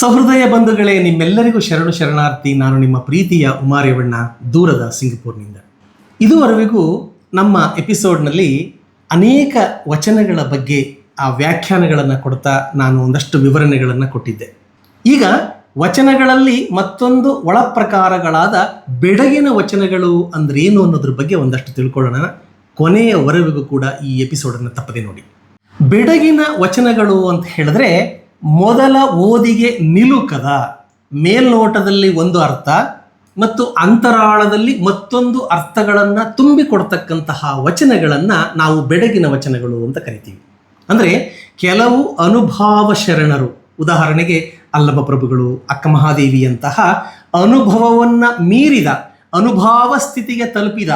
ಸಹೃದಯ ಬಂಧುಗಳೇ, ನಿಮ್ಮೆಲ್ಲರಿಗೂ ಶರಣು ಶರಣಾರ್ಥಿ, ನಾನು ನಿಮ್ಮ ಪ್ರೀತಿಯ ಉಮಾರೇವಣ್ಣ, ದೂರದ ಸಿಂಗಪುರ್ನಿಂದ. ಇದುವರೆಗೂ ನಮ್ಮ ಎಪಿಸೋಡ್ನಲ್ಲಿ ಅನೇಕ ವಚನಗಳ ಬಗ್ಗೆ ಆ ವ್ಯಾಖ್ಯಾನಗಳನ್ನು ಕೊಡ್ತಾ ನಾನು ಒಂದಷ್ಟು ವಿವರಣೆಗಳನ್ನು ಕೊಟ್ಟಿದ್ದೆ. ಈಗ ವಚನಗಳಲ್ಲಿ ಮತ್ತೊಂದು ಒಳ ಪ್ರಕಾರಗಳಾದ ಬೆಡಗಿನ ವಚನಗಳು ಅಂದ್ರೇನು ಅನ್ನೋದ್ರ ಬಗ್ಗೆ ಒಂದಷ್ಟು ತಿಳ್ಕೊಳ್ಳೋಣ. ಕೊನೆಯವರೆಗೂ ಕೂಡ ಈ ಎಪಿಸೋಡನ್ನು ತಪ್ಪದೆ ನೋಡಿ. ಬೆಡಗಿನ ವಚನಗಳು ಅಂತ ಹೇಳಿದ್ರೆ ಮೊದಲ ಓದಿಗೆ ನಿಲುಕದ ಮೇಲ್ನೋಟದಲ್ಲಿ ಒಂದು ಅರ್ಥ ಮತ್ತು ಅಂತರಾಳದಲ್ಲಿ ಮತ್ತೊಂದು ಅರ್ಥಗಳನ್ನು ತುಂಬಿಕೊಡ್ತಕ್ಕಂತಹ ವಚನಗಳನ್ನು ನಾವು ಬೆಡಗಿನ ವಚನಗಳು ಅಂತ ಕರಿತೀವಿ. ಅಂದರೆ ಕೆಲವು ಅನುಭಾವ ಶರಣರು, ಉದಾಹರಣೆಗೆ ಅಲ್ಲಭ ಪ್ರಭುಗಳು, ಅಕ್ಕ ಮಹಾದೇವಿಯಂತಹ ಅನುಭವವನ್ನು ಮೀರಿದ, ಅನುಭಾವ ಸ್ಥಿತಿಗೆ ತಲುಪಿದ,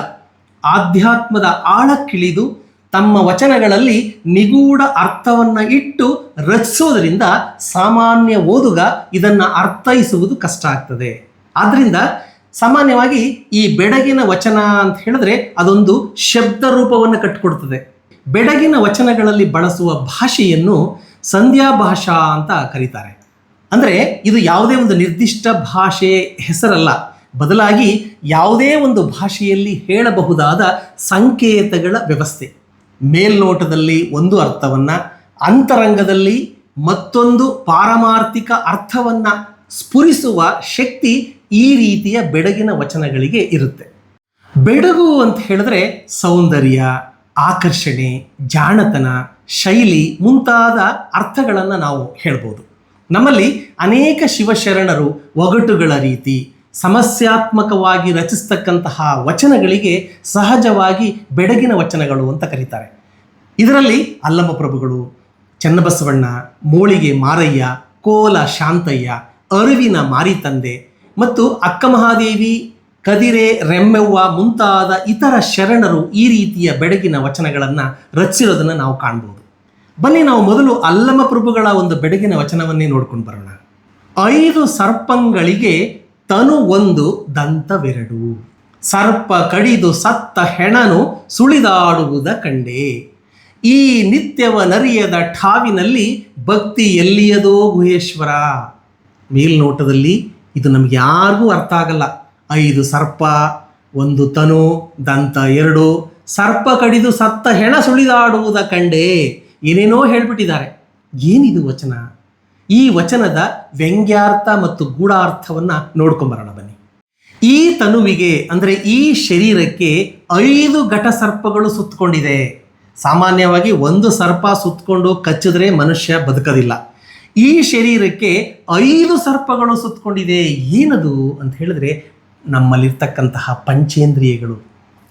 ಆಧ್ಯಾತ್ಮದ ಆಳಕ್ಕಿಳಿದು ತಮ್ಮ ವಚನಗಳಲ್ಲಿ ನಿಗೂಢ ಅರ್ಥವನ್ನ ಇಟ್ಟು ರಚಿಸೋದ್ರಿಂದ ಸಾಮಾನ್ಯ ಓದುಗ ಇದನ್ನು ಅರ್ಥೈಸುವುದು ಕಷ್ಟ ಆಗ್ತದೆ. ಆದ್ದರಿಂದ ಸಾಮಾನ್ಯವಾಗಿ ಈ ಬೆಡಗಿನ ವಚನ ಅಂತ ಹೇಳಿದ್ರೆ ಅದೊಂದು ಶಬ್ದ ರೂಪವನ್ನು ಕಟ್ಟಿಕೊಡ್ತದೆ ಬೆಡಗಿನ ವಚನಗಳಲ್ಲಿ ಬಳಸುವ ಭಾಷೆಯನ್ನು ಸಂಧ್ಯಾ ಭಾಷಾ ಅಂತ ಕರೀತಾರೆ. ಅಂದರೆ ಇದು ಯಾವುದೇ ಒಂದು ನಿರ್ದಿಷ್ಟ ಭಾಷೆ ಹೆಸರಲ್ಲ. ಬದಲಾಗಿ ಯಾವುದೇ ಒಂದು ಭಾಷೆಯಲ್ಲಿ ಹೇಳಬಹುದಾದ ಸಂಕೇತಗಳ ವ್ಯವಸ್ಥೆ. ಮೇಲ್ನೋಟದಲ್ಲಿ ಒಂದು ಅರ್ಥವನ್ನ, ಅಂತರಂಗದಲ್ಲಿ ಮತ್ತೊಂದು ಪಾರಮಾರ್ಥಿಕ ಅರ್ಥವನ್ನ ಸ್ಫುರಿಸುವ ಶಕ್ತಿ ಈ ರೀತಿಯ ಬೆಡಗಿನ ವಚನಗಳಿಗೆ ಇರುತ್ತೆ. ಬೆಡಗು ಅಂತ ಹೇಳಿದ್ರೆ ಸೌಂದರ್ಯ, ಆಕರ್ಷಣೆ, ಜಾಣತನ, ಶೈಲಿ ಮುಂತಾದ ಅರ್ಥಗಳನ್ನು ನಾವು ಹೇಳ್ಬೋದು. ನಮ್ಮಲ್ಲಿ ಅನೇಕ ಶಿವಶರಣರು ಒಗಟುಗಳ ರೀತಿ ಸಮಸ್ಯಾತ್ಮಕವಾಗಿ ರಚಿಸ್ತಕ್ಕಂತಹ ವಚನಗಳಿಗೆ ಸಹಜವಾಗಿ ಬೆಡಗಿನ ವಚನಗಳು ಅಂತ ಕರೀತಾರೆ. ಇದರಲ್ಲಿ ಅಲ್ಲಮ್ಮ ಪ್ರಭುಗಳು, ಚನ್ನಬಸವಣ್ಣ, ಮೋಳಿಗೆ ಮಾರಯ್ಯ, ಕೋಲ ಶಾಂತಯ್ಯ, ಅರಿವಿನ ಮಾರಿತಂದೆ ಮತ್ತು ಅಕ್ಕ ಮಹಾದೇವಿ, ಕದಿರೆ ರೆಮ್ಮೆವ್ವ ಮುಂತಾದ ಇತರ ಶರಣರು ಈ ರೀತಿಯ ಬೆಡಗಿನ ವಚನಗಳನ್ನು ರಚಿಸಿರೋದನ್ನು ನಾವು ಕಾಣ್ಬೋದು. ಬನ್ನಿ ನಾವು ಮೊದಲು ಅಲ್ಲಮ ಪ್ರಭುಗಳ ಒಂದು ಬೆಡಗಿನ ವಚನವನ್ನೇ ನೋಡ್ಕೊಂಡು ಬರೋಣ. ಐದು ಸರ್ಪಂಗಳಿಗೆ ತನು ಒಂದು ದಂತವೆರಡು. ಸರ್ಪ ಕಡಿದು ಸತ್ತ ಹೆಣನು ಸುಳಿದಾಡುವುದ ಕಂಡೆ. ಈ ನಿತ್ಯವ ನರಿಯದ ಠಾವಿನಲ್ಲಿ ಭಕ್ತಿ ಎಲ್ಲಿಯದೋ ಗುಹೇಶ್ವರ. ಮೇಲ್ನೋಟದಲ್ಲಿ ಇದು ನಮ್ಗೆ ಯಾರಿಗೂ ಅರ್ಥ ಆಗಲ್ಲ. ಐದು ಸರ್ಪ, ಒಂದು ತನು, ದಂತ ಎರಡು. ಸರ್ಪ ಕಡಿದು ಸತ್ತ ಹೆಣ ಸುಳಿದಾಡುವುದ ಕಂಡೆ. ಏನೇನೋ ಹೇಳ್ಬಿಟ್ಟಿದ್ದಾರೆ. ಏನಿದು ವಚನ? ಈ ವಚನದ ವ್ಯಂಗ್ಯಾರ್ಥ ಮತ್ತು ಗೂಢಾರ್ಥವನ್ನ ನೋಡ್ಕೊಂಬರೋಣ ಬನ್ನಿ. ಈ ತನುವಿಗೆ, ಅಂದರೆ ಈ ಶರೀರಕ್ಕೆ ಐದು ಘಟ ಸರ್ಪಗಳು ಸುತ್ತಕೊಂಡಿದೆ. ಸಾಮಾನ್ಯವಾಗಿ ಒಂದು ಸರ್ಪ ಸುತ್ತಕೊಂಡು ಕಚ್ಚಿದ್ರೆ ಮನುಷ್ಯ ಬದುಕೋದಿಲ್ಲ. ಈ ಶರೀರಕ್ಕೆ ಐದು ಸರ್ಪಗಳು ಸುತ್ತಕೊಂಡಿದೆ. ಏನದು ಅಂತ ಹೇಳಿದ್ರೆ ನಮ್ಮಲ್ಲಿರ್ತಕ್ಕಂತಹ ಪಂಚೇಂದ್ರಿಯಗಳು.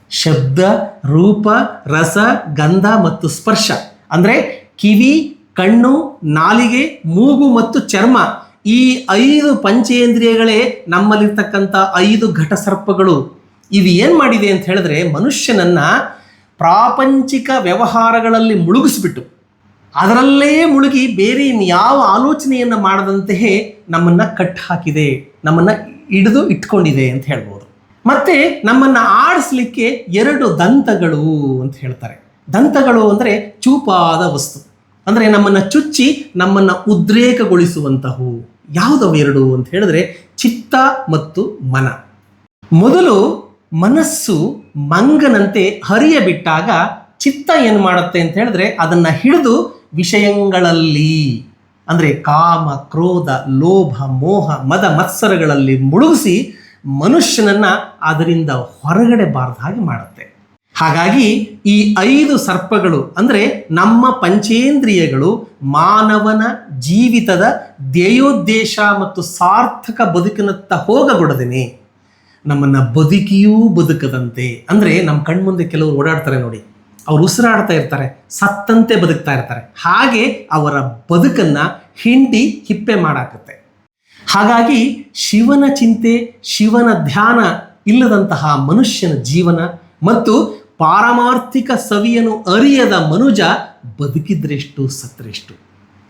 ಶಬ್ದ, ರೂಪ, ರಸ, ಗಂಧ ಮತ್ತು ಸ್ಪರ್ಶ. ಅಂದರೆ ಕಿವಿ ಕಣ್ಣು, ನಾಲಿಗೆ, ಮೂಗು ಮತ್ತು ಚರ್ಮ ಈ ಐದು ಪಂಚೇಂದ್ರಿಯಗಳೇ ನಮ್ಮಲ್ಲಿರ್ತಕ್ಕಂಥ ಐದು ಘಟಸರ್ಪಗಳು. ಇವು ಏನು ಮಾಡಿದೆ ಅಂತ ಹೇಳಿದ್ರೆ ಮನುಷ್ಯನನ್ನ ಪ್ರಾಪಂಚಿಕ ವ್ಯವಹಾರಗಳಲ್ಲಿ ಮುಳುಗಿಸ್ಬಿಟ್ಟು, ಅದರಲ್ಲೇ ಮುಳುಗಿ ಬೇರೆ ಯಾವ ಆಲೋಚನೆಯನ್ನು ಮಾಡದಂತೆಯೇ ನಮ್ಮನ್ನು ಕಟ್ ಹಾಕಿದೆ ನಮ್ಮನ್ನು ಹಿಡಿದು ಇಟ್ಕೊಂಡಿದೆ ಅಂತ ಹೇಳ್ಬೋದು. ಮತ್ತೆ ನಮ್ಮನ್ನು ಆಡಿಸ್ಲಿಕ್ಕೆ ಎರಡು ದಂತಗಳು ಅಂತ ಹೇಳ್ತಾರೆ. ದಂತಗಳು ಅಂದರೆ ಚೂಪಾದ ವಸ್ತು. ಅಂದರೆ ನಮ್ಮನ್ನು ಚುಚ್ಚಿ ನಮ್ಮನ್ನು ಉದ್ರೇಕಗೊಳಿಸುವಂತಹವು. ಯಾವುದವು ಎರಡು ಅಂತ ಹೇಳಿದ್ರೆ ಚಿತ್ತ ಮತ್ತು ಮನ. ಮೊದಲು ಮನಸ್ಸು ಮಂಗನಂತೆ ಹರಿಯ ಬಿಟ್ಟಾಗ ಚಿತ್ತ ಏನು ಮಾಡುತ್ತೆ ಅಂತ ಹೇಳಿದ್ರೆ ಅದನ್ನ ಹಿಡಿದು ವಿಷಯಗಳಲ್ಲಿ, ಅಂದರೆ ಕಾಮ, ಕ್ರೋಧ, ಲೋಭ, ಮೋಹ, ಮದ, ಮತ್ಸರಗಳಲ್ಲಿ ಮುಳುಗಿಸಿ ಮನುಷ್ಯನನ್ನ ಅದರಿಂದ ಹೊರಗಡೆ ಬಾರದ ಹಾಗೆ ಮಾಡುತ್ತೆ. ಹಾಗಾಗಿ ಈ ಐದು ಸರ್ಪಗಳು ಅಂದರೆ ನಮ್ಮ ಪಂಚೇಂದ್ರಿಯಗಳು ಮಾನವನ ಜೀವಿತದ ಧ್ಯೇಯೋದ್ದೇಶ ಮತ್ತು ಸಾರ್ಥಕ ಬದುಕಿನತ್ತ ಹೋಗಗೊಡದೇನೆ. ನಮ್ಮನ್ನು ಬದುಕಿಯೂ ಬದುಕದಂತೆ. ಅಂದರೆ ನಮ್ಮ ಕಣ್ಮುಂದೆ ಕೆಲವರು ಓಡಾಡ್ತಾರೆ ನೋಡಿ. ಅವರು ಉಸಿರಾಡ್ತಾ ಇರ್ತಾರೆ, ಸತ್ತಂತೆ ಬದುಕ್ತಾ ಇರ್ತಾರೆ. ಹಾಗೆ ಅವರ ಬದುಕನ್ನು ಹಿಂಡಿ ಹಿಪ್ಪೆ ಮಾಡಾಕತ್ತೆ. ಹಾಗಾಗಿ ಶಿವನ ಚಿಂತೆ, ಶಿವನ ಧ್ಯಾನ ಇಲ್ಲದಂತಹ ಮನುಷ್ಯನ ಜೀವನ ಮತ್ತು ಪಾರಮಾರ್ಥಿಕ ಸವಿಯನ್ನು ಅರಿಯದ ಮನುಜ ಬದುಕಿದ್ರೆಷ್ಟು ಸತ್ರೆಷ್ಟು.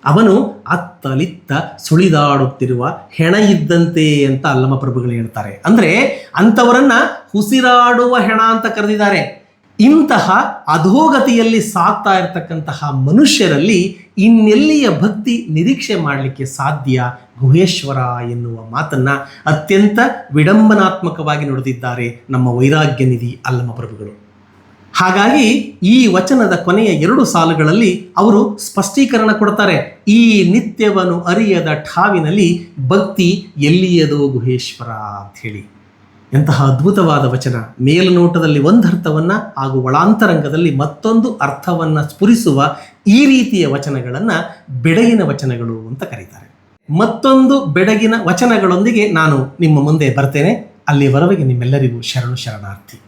ಅವನು ಅತ್ತಲಿತ್ತ ಸುಳಿದಾಡುತ್ತಿರುವ ಹೆಣ ಇದ್ದಂತೆ ಅಂತ ಅಲ್ಲಮ ಪ್ರಭುಗಳು ಹೇಳ್ತಾರೆ. ಅಂದ್ರೆ ಅಂಥವರನ್ನ ಉಸಿರಾಡುವ ಹೆಣ ಅಂತ ಕರೆದಿದ್ದಾರೆ. ಇಂತಹ ಅಧೋಗತಿಯಲ್ಲಿ ಸಾಕ್ತಾ ಇರತಕ್ಕಂತಹ ಮನುಷ್ಯರಲ್ಲಿ ಇನ್ನೆಲ್ಲಿಯ ಭಕ್ತಿ ನಿರೀಕ್ಷೆ ಮಾಡಲಿಕ್ಕೆ ಸಾಧ್ಯ? ಗುಹೇಶ್ವರ ಎನ್ನುವ ಮಾತನ್ನ ಅತ್ಯಂತ ವಿಡಂಬನಾತ್ಮಕವಾಗಿ ನುಡಿದಿದ್ದಾರೆ ನಮ್ಮ ವೈರಾಗ್ಯ ನಿಧಿ ಅಲ್ಲಮ ಪ್ರಭುಗಳು. ಹಾಗಾಗಿ ಈ ವಚನದ ಕೊನೆಯ ಎರಡು ಸಾಲುಗಳಲ್ಲಿ ಅವರು ಸ್ಪಷ್ಟೀಕರಣ ಕೊಡ್ತಾರೆ. ಈ ನಿತ್ಯವನ್ನು ಅರಿಯದ ಠಾವಿನಲ್ಲಿ ಭಕ್ತಿ ಎಲ್ಲಿಯದೋ ಗುಹೇಶ್ವರ ಅಂತ ಹೇಳಿ. ಎಂತಹ ಅದ್ಭುತವಾದ ವಚನ. ಮೇಲ್ನೋಟದಲ್ಲಿ ಒಂದರ್ಥವನ್ನು ಹಾಗೂ ಒಳಾಂತರಂಗದಲ್ಲಿ ಮತ್ತೊಂದು ಅರ್ಥವನ್ನು ಸ್ಫುರಿಸುವ ಈ ರೀತಿಯ ವಚನಗಳನ್ನು ಬೆಡಗಿನ ವಚನಗಳು ಅಂತ ಕರೀತಾರೆ. ಮತ್ತೊಂದು ಬೆಡಗಿನ ವಚನಗಳೊಂದಿಗೆ ನಾನು ನಿಮ್ಮ ಮುಂದೆ ಬರ್ತೇನೆ. ಅಲ್ಲಿವರೆಗೆ ನಿಮ್ಮೆಲ್ಲರಿಗೂ ಶರಣು ಶರಣಾರ್ಥಿ.